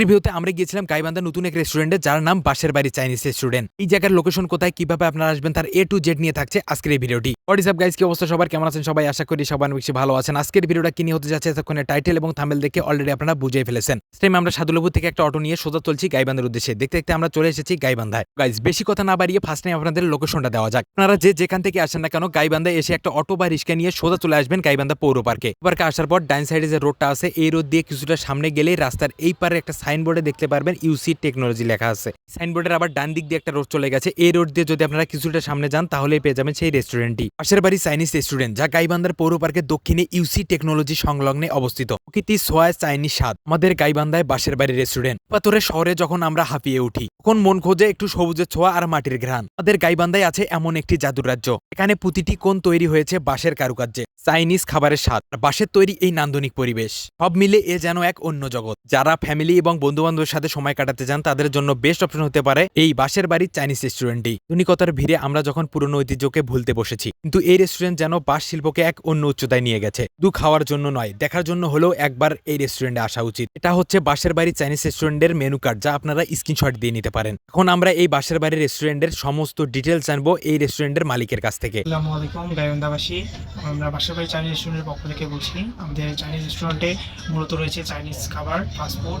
রিভিউতে আমরা গিয়েছিলাম গাইবান্ধা নতুন এক রেস্টুরেন্টে যার নাম বাসের বাড়ি চাইনিজ রেস্টুরেন্ট এই জায়গার লোকেশন কোথায়, কীভাবে আপনারা আসবেন, তার এ টু জেড নিয়ে থাকছে আজকের এই ভিডিওটি হোয়াটস আপ গাইস কি অবস্থা সবার? কেমন আছেন সবাই? আশা করি সবাই অনেক বেশি ভালো আছেন। আজকের ভিডিওটা কি নিয়ে হতে যাচ্ছে এতক্ষণে টাইটেল এবং থামেল দেখে অলরেডি আপনারা বুঝে ফেলেছেন। সেম আমরা সাদুলভু থেকে একটা অটো নিয়ে সোজা চলছি গাইবান্ধার উদ্দেশ্যে। দেখতে দেখতে আমরা চলে এসেছি গাইবান্ধায়। গাইস বেশি কথা না বাড়িয়ে ফার্স্ট টাইম আপনাদের লোকেশনটা দেওয়া যাক। আপনারা যে যেখান থেকে আসেন না কেন, গাইবান্ধায় এসে একটা অটো বা রিক্সা নিয়ে সোজা চলে আসবেন গাইবান্ধা পৌর পার্কে পার্কে আসার পর ডাইন সাইডে যে রোডটা আছে, এই রোড দিয়ে কিছুটা সামনে গেলে রাস্তার এই পারে একটা সাইনবোর্ডে দেখতে পারবেন ইউসি টেকনোলজি লেখা আছে। সাইনবোর্ডের আবার ডান দিক দিয়ে একটা রোড চলে গেছে। এই রোড দিয়ে যদি আপনারা কিছুটা সামনে যান, তাহলেই পেয়ে যাবেন সেই রেস্টুরেন্টটি পাশের বাড়ি চাইনিজ রেস্টুরেন্ট যা গাইবান্ধার পৌর পার্কের দক্ষিণে ইউসি টেকনোলজি সংলগ্নে অবস্থিত। প্রকৃতি সোয়া চাইনিজ স্বাদ। আমাদের গাইবান্ধায় বাসের বাড়ি রেস্টুরেন্ট পাথরের শহরে যখন আমরা হাঁপিয়ে উঠি, তখন মন খোঁজে একটু সবুজের ছোঁয়া আর মাটির ঘ্রাণ। আমাদের গাইবান্ধায় আছে এমন একটি জাদুর রাজ্য। এখানে প্রতিটি কোণ তৈরি হয়েছে বাঁশের কারুকার্যে। চাইনিজ খাবারের স্বাদ, আর বাঁশের তৈরি এই নান্দনিক পরিবেশ। সব মিলে এ যেন এক অন্য জগৎ। যারা ফ্যামিলি এবং বন্ধু বান্ধবের সাথে সময় কাটাতে যান তাদের জন্য বেস্ট অপশন হতে পারে এই বাঁশের বাড়ির চাইনিজ রেস্টুরেন্টটি। আধুনিকতার ভিড়ে আমরা যখন পুরনো ঐতিহ্যকে ভুলতে বসেছি, কিন্তু এই রেস্টুরেন্ট যেন বাঁশ শিল্পকে এক অন্য উচ্চতায় নিয়ে গেছে। দু খাওয়ার জন্য নয়, দেখার জন্য হলেও একবার এই রেস্টুরেন্টে আসা উচিত। এটা হচ্ছে বাঁশের বাড়ি চাইনিজ রেস্টুরেন্টের মেনু কার্ড, যা আপনারা স্ক্রিনশট দিয়ে নিতে পারেন। এখন আমরা এই বাঁশের বাড়ি রেস্টুরেন্টের সমস্ত ডিটেলস জানব এই রেস্টুরেন্টের মালিকের কাছ থেকে। আলাইকুম আমরা চাইনিজ রেস্টুরেন্টের পক্ষ থেকে বলছি। আমাদের চাইনিজ রেস্টুরেন্টে মূলত রয়েছে চাইনিজ খাবার ফাস্টফুড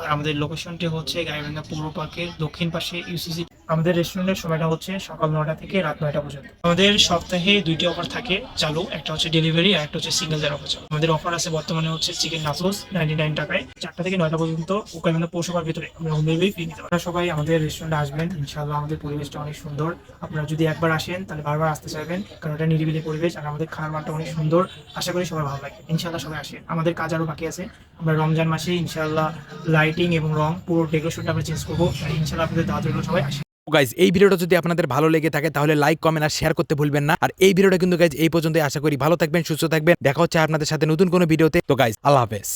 আর আমাদের লোকেশনটি হচ্ছে গাইবান্ধা পৌর পার্কের দক্ষিণ পাশে ইউসিসি আমাদের রেস্টুরেন্টের সময়টা হচ্ছে সকাল নয়টা থেকে রাত নয়টা পর্যন্ত। আমাদের সপ্তাহে দুইটি অফার থাকে চালু, একটা হচ্ছে ডেলিভারি আর একটা হচ্ছে সিঙ্গেল দেওয়ার অফার। আমাদের অফার আছে বর্তমানে হচ্ছে চিকেন নাসোস নাইনটি নাইন টাকায়। চারটা থেকে নয়টা পর্যন্ত ওখানে পৌরসভার ভিতরে আমরা হোম ডেলিভারি ফ্রি নিতে পারি সবাই আমাদের রেস্টুরেন্টে আসবেন, ইনশাআল্লাহ আমাদের পরিবেশটা অনেক সুন্দর। আপনারা যদি একবার আসেন, তাহলে বারবার আসতে চাইবেন, কারণ এটা নিরিবিলি পরিবেশ আর আমাদের খাওয়ার মানটা অনেক সুন্দর। আশা করি সবাই ভালো লাগে ইনশাআল্লাহ সবাই আসেন আমাদের কাজ আরও বাকি আছে। আমরা রমজান মাসে ইনশাআল্লাহ লাইটিং এবং রং, পুরো ডেকোরেশনটা আমরা চেঞ্জ করব। তাই ইনশাআল্লাহ আপনাদের রইল সবাই আসে। গাইজ এই ভিডিওটা যদি আপনাদের ভালো লেগে থাকে, তাহলে লাইক কমেন্ট আর শেয়ার করতে ভুলবেন না। আর এই ভিডিওটা কিন্তু গাইজ এই পর্যন্ত আশা করি ভালো থাকবেন, সুস্থ থাকবেন। দেখা হচ্ছে আপনাদের সাথে নতুন কোনো ভিডিওতে। তো গাইজ আল্লাহ হাফেজ।